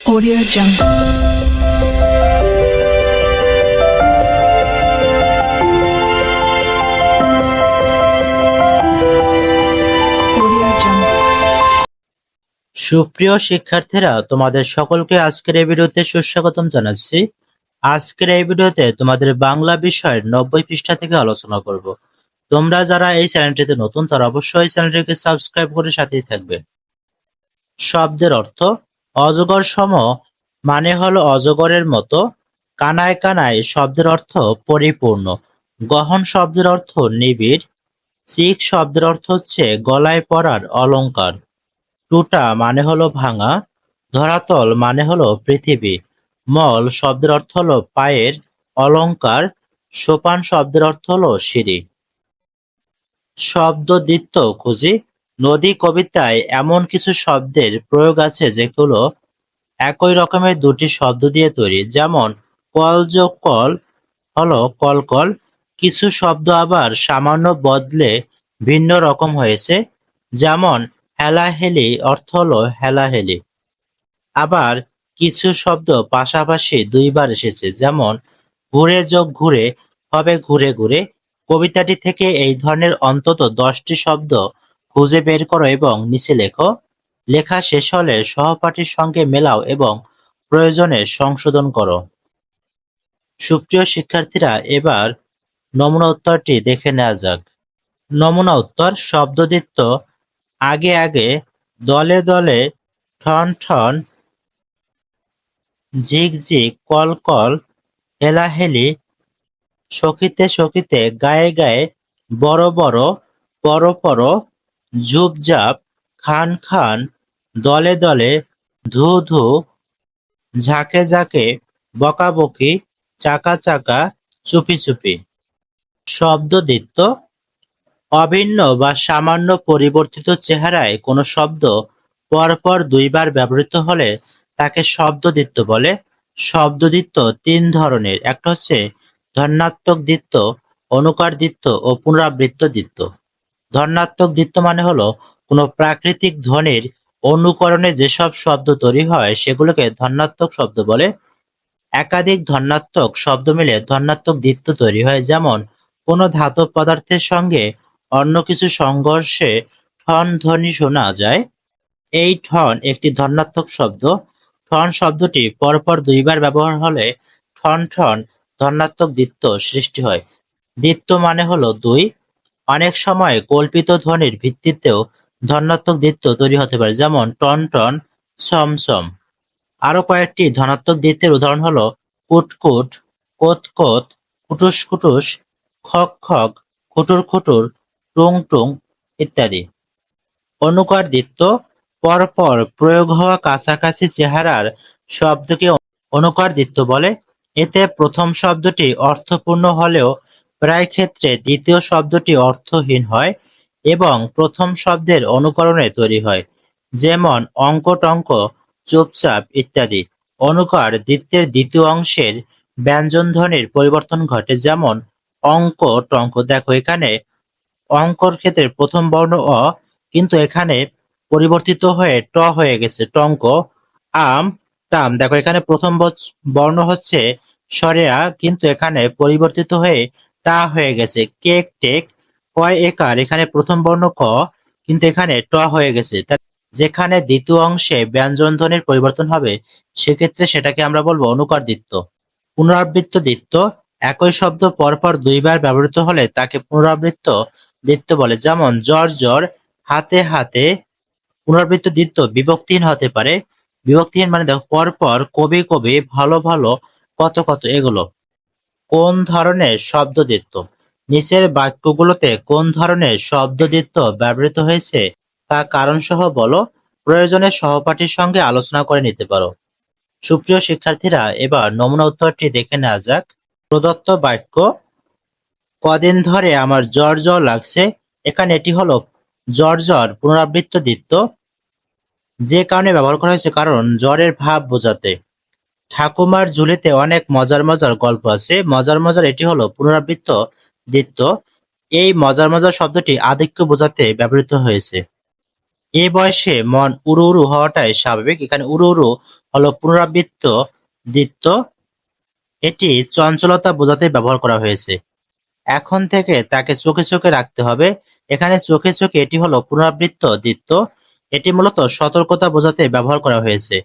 Audio Jungle. সুপ্রিয় শিক্ষার্থীরা, তোমাদের সকলকে আজকের এই ভিডিওতে সুস্বাগতম জানাচ্ছি। আজকের এই ভিডিওতে তোমাদের বাংলা বিষয়ের নব্বই পৃষ্ঠা থেকে আলোচনা করব। তোমরা যারা এই চ্যানেলটিতে নতুন, তারা অবশ্যই চ্যানেলটিকে সাবস্ক্রাইব করে সাথেই থাকবে। শব্দের অর্থ অজগর সম মানে হল অজগরের মতো কানায় কানায় শব্দের অর্থ পরিপূর্ণ। গহন শব্দের অর্থ নিবিড় চিক শব্দের অর্থ হচ্ছে গলায় পরার অলঙ্কার, টুটা মানে হলো ভাঙা ধরাতল মানে হলো পৃথিবী। মল শব্দের অর্থ হলো পায়ের অলঙ্কার, সোপান শব্দের অর্থ হলো সিঁড়ি। শব্দ দ্বিত্ব খুঁজি নদী কবিতায় এমন কিছু শব্দের প্রয়োগ আছে যেগুলো একই রকমের দুটি শব্দ দিয়ে তৈরি। যেমন, কল যোগ কল হলো কলকল কিছু শব্দ আবার সামান্য বদলে ভিন্ন রকম হয়েছে। যেমন, হেলাহেলি অর্থ হলো হেলাহেলি। আবার কিছু শব্দ পাশাপাশি দুইবার এসেছে। যেমন, ঘুরে যোগ ঘুরে, হবে ঘুরে ঘুরে। কবিতাটি থেকে এই ধরনের অন্তত দশটি শব্দ খুঁজে বের করো এবং নিচে লেখো, লেখা শেষ হলে সহপাঠীর সঙ্গে মেলাও এবং প্রয়োজনে সংশোধন করো। সুপ্রিয় শিক্ষার্থীরা, এবার নমুনা উত্তরটি দেখে নেওয়া যাক। নমুনা উত্তর শব্দদিত্য আগে আগে, দলে দলে, ঠন ঠন ঝিক ঝিক কল কল, হেলাহেলি, সখিতে সখিতে, গায়ে গায়ে, বড় বড়, পর পর ঝুপঝাপ খান খান, দলে দলে, ধু ধু, ঝাঁকে ঝাঁকে বকাবকি চাকা চাকা, চুপি চুপি। শব্দদিত্য অভিন্ন বা সামান্য পরিবর্তিত চেহারায় কোনো শব্দ পরপর দুইবার ব্যবহৃত হলে তাকে শব্দদিত্য বলে। শব্দদিত্য তিন ধরনের, একটা হচ্ছে ধন্যাত্মক দিত্য অনুকার দিত্য ও পুনরাবৃত্ত দিত্য ধন্যাত্মক দিত্য মানে হলো কোনো প্রাকৃতিক ধ্বনির অনুকরণে যেসব শব্দ তৈরি হয়, সেগুলোকে ধন্যাত্মক শব্দ বলে। একাধিক ধন্যাত্মক শব্দ মিলে ধন্যাত্মক দিত্য তৈরি হয়। যেমন, কোনো ধাতব পদার্থের সঙ্গে অন্য কিছু সংঘর্ষে ঠন ধ্বনি শোনা যায়। এই ঠন একটি ধন্যাত্মক শব্দ। ঠন শব্দটি পরপর দুইবার ব্যবহার হলে ঠন ঠন ধন্যাত্মক দ্বিত্ব সৃষ্টি হয়। দ্বিত্ব মানে হলো দুই। অনেক সময় কল্পিত ধ্বনির ভিত্তিতেও ধনাত্মক দ্বিত্ব তৈরি হতে পারে, যেমন টন টন ছম আরও কয়েকটি ধনাত্মক দ্বিত্বের উদাহরণ হলো কুটকুট, কোত কোত, কুটুস কুটুস, খক খক, খুটুর খুটুর, টুং টুং ইত্যাদি। অনুকার দ্বিত্ব পরপর প্রয়োগ হওয়া কাছাকাছি চেহারার শব্দকে অনুকার দ্বিত্ব বলে। এতে প্রথম শব্দটি অর্থপূর্ণ হলেও প্রায় ক্ষেত্রে দ্বিতীয় শব্দটি অর্থহীন হয় এবং প্রথম শব্দের অনুকরণে তৈরি হয়, যেমন অঙ্ক টঙ্ক চুপচাপ ইত্যাদি। অনুকার দ্বিত্বের দ্বিতীয় অংশের ব্যঞ্জনধ্বনির পরিবর্তন ঘটে, যেমন অঙ্ক টঙ্ক দেখো, এখানে অঙ্কর ক্ষেত্রে প্রথম বর্ণ অ, কিন্তু এখানে পরিবর্তিত হয়ে ট হয়ে গেছে, টঙ্ক। আম, টাম। দেখো, এখানে প্রথম বর্ণ হচ্ছে সরেয়া, কিন্তু এখানে পরিবর্তিত হয়ে টা হয়ে গেছে। কেক, টেক, কয় একার? এখানে প্রথম বর্ণ ক, কিন্তু এখানে ট হয়ে গেছে। যেখানে দ্বিতীয় অংশে ব্যঞ্জন ধ্বনির পরিবর্তন হবে, সেক্ষেত্রে সেটাকে আমরা বলব অনুকার দ্বিত্ব। পুনরাবৃত্ত দ্বিত্ব, একই শব্দ পরপর দুইবার ব্যবহৃত হলে তাকে পুনরাবৃত্ত দ্বিত্ব বলে। যেমন, জ্বর জ্বর, হাতে হাতে, পুনরাবৃত্ত দ্বিত্ব বিভক্তিহীন হতে পারে। বিভক্তিহীন মানে দেখো, পরপর কবি কবি, ভালো ভালো, কত কত, এগুলো। কোন ধরনের শব্দদ্বিত্ব নিচের বাক্যগুলোতে কোন ধরনের শব্দদ্বিত্ব ব্যবহৃত হয়েছে তা কারণসহ বলো, প্রয়োজনে সহপাঠীর সঙ্গে আলোচনা করে নিতে পারো। সুপ্রিয় শিক্ষার্থীরা, এবার নমুনা উত্তরটি দেখে নেওয়া যাক। প্রদত্ত বাক্য, কদিন ধরে আমার জ্বর জ্বর লাগছে। এখানে এটি হলো, জ্বর জ্বর পুনরাবৃত্ত দ্বিত্ব যে কারণে ব্যবহার করা হয়েছে কারণ জ্বরের ভাব বোঝাতে। ঠাকুমার ঝুলিতে অনেক মজার মজার গল্প আছে। মজার মজার এটি হলো পুনরাবৃত্ত দ্বিত্ব এই মজার মজার শব্দটি আধিক্য বোঝাতে ব্যবহৃত হয়েছে। এ বয়সে মন উড়ু উড়ু হওয়াটাই স্বাভাবিক। এখানে উড়ু উড়ু হলো পুনরাবৃত্ত দ্বিত্ব এটি চঞ্চলতা বোঝাতে ব্যবহার করা হয়েছে। এখন থেকে তাকে চোখে চোখে রাখতে হবে। এখানে চোখে চোখে এটি হলো পুনরাবৃত্ত দ্বিত্ব এটি মূলত সতর্কতা বোঝাতে ব্যবহার করা হয়েছে।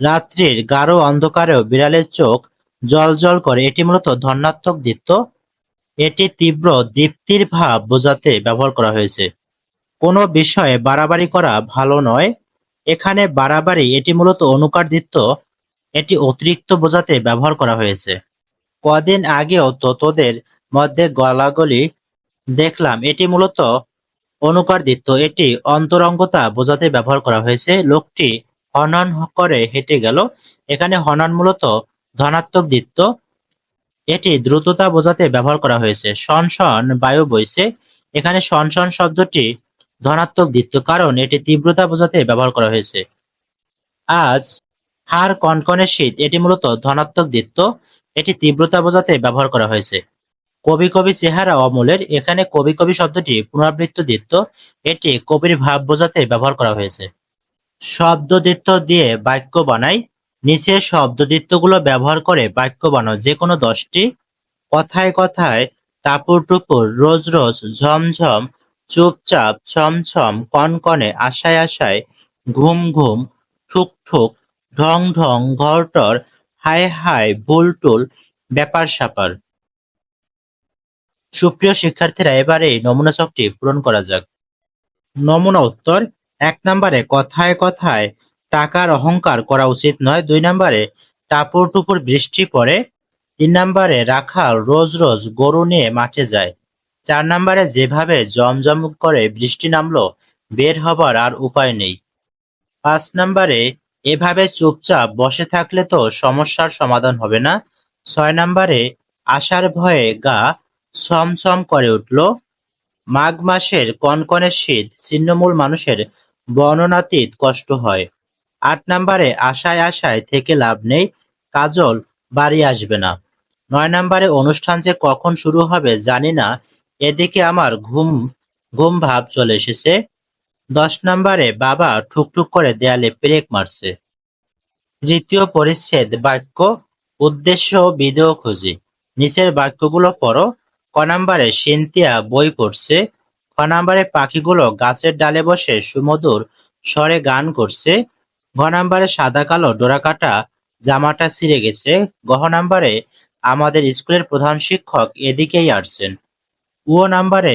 রাত্রির গাঢ় অন্ধকারেও বিড়ালের চোখ জল জল করে। এটি মূলত ধনাত্মক দ্বিত্ব এটি তীব্র দীপ্তির ভাব বোঝাতে ব্যবহার করা হয়েছে। কোনো বিষয়ে বাড়াবাড়ি করা ভালো নয়। এখানে বাড়াবাড়ি, এটি মূলত অনুকার দ্বিত্ব এটি অতিরিক্ত বোঝাতে ব্যবহার করা হয়েছে। কদিন আগেও তোদের মধ্যে গলাগলি দেখলাম। এটি মূলত অনুকার দ্বিত্ব এটি অন্তরঙ্গতা বোঝাতে ব্যবহার করা হয়েছে। লোকটি হনন করে হেঁটে গেল। এখানে হনন মূলত ধনাত্মক দ্বিত্ব এটি দ্রুততা বোঝাতে ব্যবহার করা হয়েছে। শন শন, বায়ু বইছে। এখানে শন শন শব্দটি ধনাত্মক দ্বিত্ব কারণ এটি তীব্রতা বোঝাতে ব্যবহার করা হয়েছে। আজ হার কনকনে শীত, এটি মূলত ধনাত্মক দ্বিত্ব এটি তীব্রতা বোঝাতে ব্যবহার করা হয়েছে। কবি কবি চেহারা অমূলের, এখানে কবি কবি শব্দটি পুনরাবৃত্ত দ্বিত্ব এটি কবির ভাব বোঝাতে ব্যবহার করা হয়েছে। শব্দ দ্বিত্ব দিয়ে বাক্য বানাই। নিচের শব্দ দ্বিত্বগুলো ব্যবহার করে বাক্য বানাও যে কোনো দশটি। কথায় কথায় টাপুর টুপুর, রোজ রোজ ঝমঝম, চুপচাপ ছমছম, কনকনে আশায় আশায়, ঘুম ঘুম, ঠুক ঠুক, ঢং ঢং, ঘরটর, হায় হায়, বুলটুল, ব্যাপার স্যাপার। সুপ্রিয় শিক্ষার্থীরা, এবারে এই নমুনা চকটি পূরণ করা যাক। নমুনা উত্তর এক নম্বরে কথায় কথায় টাকার অহংকার করা উচিত নয়। দুই নম্বরে টাপুর টুপুর বৃষ্টি পড়ে। তিন নম্বরে রাখাল রোজ রোজ গরু নিয়ে মাঠে যায়। চার নম্বরে যেভাবে জমজম করে বৃষ্টি নামলো, বের হবার আর উপায় নেই। পাঁচ নম্বরে এভাবে চুপচাপ বসে থাকলে তো সমস্যার সমাধান হবে না। ছয় নম্বরে আশার ভয়ে গা ছমছম করে উঠল। মাঘ মাসের কনকনে শীত ছিন্নমূল মানুষের বর্ণনাতীত কষ্ট হয়। আট নম্বরে, আশায় আশায় থেকে লাভ নেই, কাজল বাড়ি আসবে না। নয় নম্বরে, অনুষ্ঠান যে কখন শুরু হবে জানি না, এদিকে আমার ঘুম ঘুম ভাব চলে এসেছে। দশ নম্বরে, বাবা ঠুকঠুক করে দেয়ালে পেরেক মারছে। তৃতীয় পরিচ্ছেদ বাক্য, উদ্দেশ্য ও বিধেয় খুঁজি। নিচের বাক্যগুলো পড়ো। ক নম্বরে সিনতিয়া বই পড়ছে। খ নম্বরে পাখিগুলো গাছের ডালে বসে সুমধুর স্বরে গান করছে। ঘ নম্বরে সাদা কালো ডোরাকাটা জামাটা ছিঁড়ে গেছে। গহ নম্বরে আমাদের স্কুলের প্রধান শিক্ষক এদিকেই আসছেন। ও নম্বরে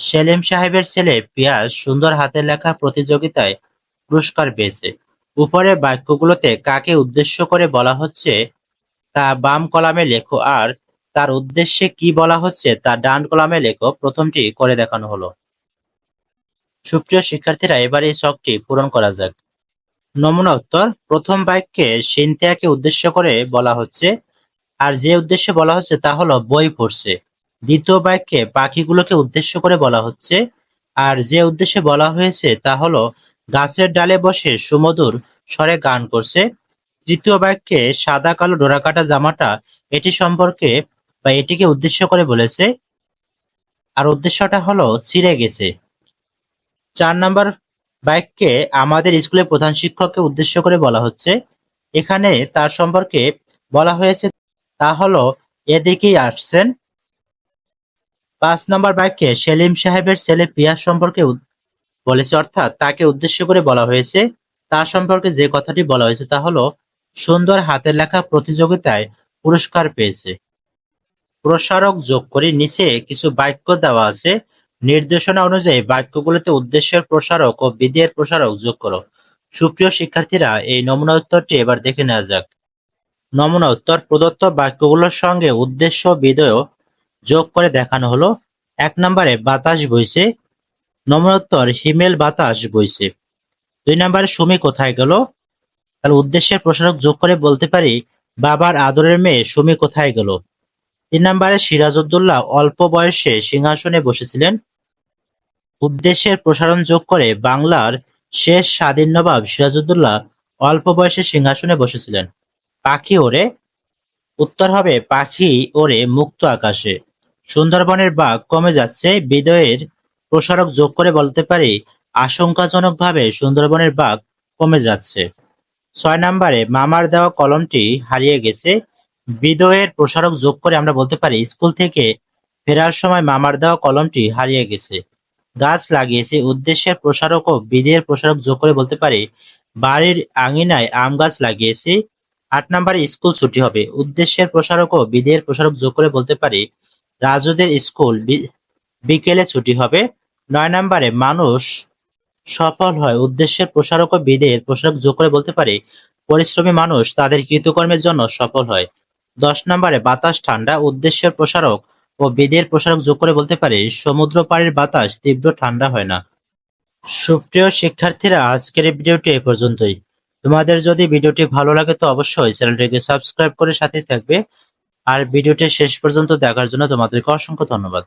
সেলিম সাহেবের ছেলে পিয়াস সুন্দর হাতের লেখা প্রতিযোগিতায় পুরস্কার পেয়েছে। উপরের বাক্যগুলোতে কাকে উদ্দেশ্য করে বলা হচ্ছে তা বাম কলামে লেখো আর তার উদ্দেশ্যে কি বলা হচ্ছে তা ডান কলামে লেখো। প্রথমটি করে দেখানো হলো। সুপ্রিয় শিক্ষার্থীরা, এবার এই শখটি পূরণ করা যাক। নমুনা উত্তর। প্রথম বাক্যে সিনথিয়াকে উদ্দেশ্য করে বলা হচ্ছে। আর যে উদ্দেশ্যে বলা হচ্ছে তা হলো বই পড়ছে। দ্বিতীয় বাক্যে পাখিগুলোকে উদ্দেশ্য করে বলা হচ্ছে। আর যে উদ্দেশ্যে বলা হয়েছে তা হলো গাছের ডালে বসে সুমধুর স্বরে গান করছে। তৃতীয় বাক্যে সাদা কালো ডোরাকাটা জামাটা, এটি সম্পর্কে বা এটিকে উদ্দেশ্য করে বলেছে। আর উদ্দেশ্যটা হলো, ছিঁড়ে গেছে। চার নম্বর বাক্যে আমাদের স্কুলের প্রধান শিক্ষককে উদ্দেশ্য করে বলা হচ্ছে, এখানে তার সম্পর্কে বলা হয়েছে তা হলো, এদিকেই আসছেন। পাঁচ নম্বর বাক্যে সেলিম সাহেবের ছেলে পিয়াস সম্পর্কে বলেছে, অর্থাৎ তাকে উদ্দেশ্য করে বলা হয়েছে। তার সম্পর্কে যে কথাটি বলা হয়েছে তা হলো, সুন্দর হাতের লেখা প্রতিযোগিতায় পুরস্কার পেয়েছে। প্রসারক যোগ করে নিচে কিছু বাক্য দেওয়া আছে। নির্দেশনা অনুযায়ী বাক্যগুলোতে উদ্দেশ্যের প্রসারক ও বিধেয়ের প্রসারক যোগ করো। সুপ্রিয় শিক্ষার্থীরা, এই নমুনা উত্তরটি এবার দেখে নেওয়া যাক। নমুনা উত্তর, প্রদত্ত বাক্যগুলোর সঙ্গে উদ্দেশ্য বিধেয় যোগ করে দেখানো হলো। এক নম্বরে, বাতাস বইছে। নমুনা উত্তর, হিমেল বাতাস বইছে। দুই নম্বরে, সুমি কোথায় গেল? তাহলে উদ্দেশ্যের প্রসারক যোগ করে বলতে পারি, বাবার আদরের মেয়ে সুমি কোথায় গেল? তিন নম্বরে সিরাজউদ্দৌলা অল্প বয়সে সিংহাসনে বসেছিলেন। উদ্দেশ্যের প্রসারণ যোগ করে বাংলার শেষ স্বাধীন নবাব সিরাজউদ্দৌলা অল্প বয়সে সিংহাসনে বসেছিলেন। পাখি ওড়ে, উত্তর হবে পাখি ওড়ে মুক্ত আকাশে। সুন্দরবনের বাঘ কমে যাচ্ছে, বিদয়ের প্রসারক যোগ করে বলতে পারি আশঙ্কাজনকভাবে সুন্দরবনের বাঘ কমে যাচ্ছে। ছয় নম্বরে মামার দেওয়া কলমটি হারিয়ে গেছে বিদয়ের প্রসারক যোগ করে আমরা বলতে পারি, স্কুল থেকে ফেরার সময় মামার দেওয়া কলমটি হারিয়ে গেছে। গাছ লাগিয়েছে। উদ্দেশ্যের প্রসারক ও বিধের প্রসারক যোগ করে বলতে পারি, বাড়ির আঙিনায় আম গাছ লাগিয়েছি, আট নম্বরে স্কুল ছুটি হবে। উদ্দেশ্যের প্রসারক ও বিধের প্রসারক যোগ করে বলতে পারি, রাজুদের স্কুল বিকেলে ছুটি হবে। নয় নম্বরে মানুষ সফল হয়। উদ্দেশ্যের প্রসারক ও বিধের প্রসারক যোগ করে বলতে পারি, পরিশ্রমী মানুষ তাদের কৃতকর্মের জন্য সফল হয়। দশ নম্বরে বাতাস ঠান্ডা, উদ্দেশ্যের প্রসারক ও বেদের প্রসারক যোগ করে বলতে পারি সমুদ্র পাড়ের বাতাস তীব্র ঠান্ডা হয় না। সুপ্রিয় শিক্ষার্থীরা, আজকের এই ভিডিওটি এ পর্যন্তই। তোমাদের যদি ভিডিওটি ভালো লাগে তো অবশ্যই চ্যানেলটিকে সাবস্ক্রাইব করে সাথে থাকবে। আর ভিডিওটি শেষ পর্যন্ত দেখার জন্য তোমাদেরকে অসংখ্য ধন্যবাদ।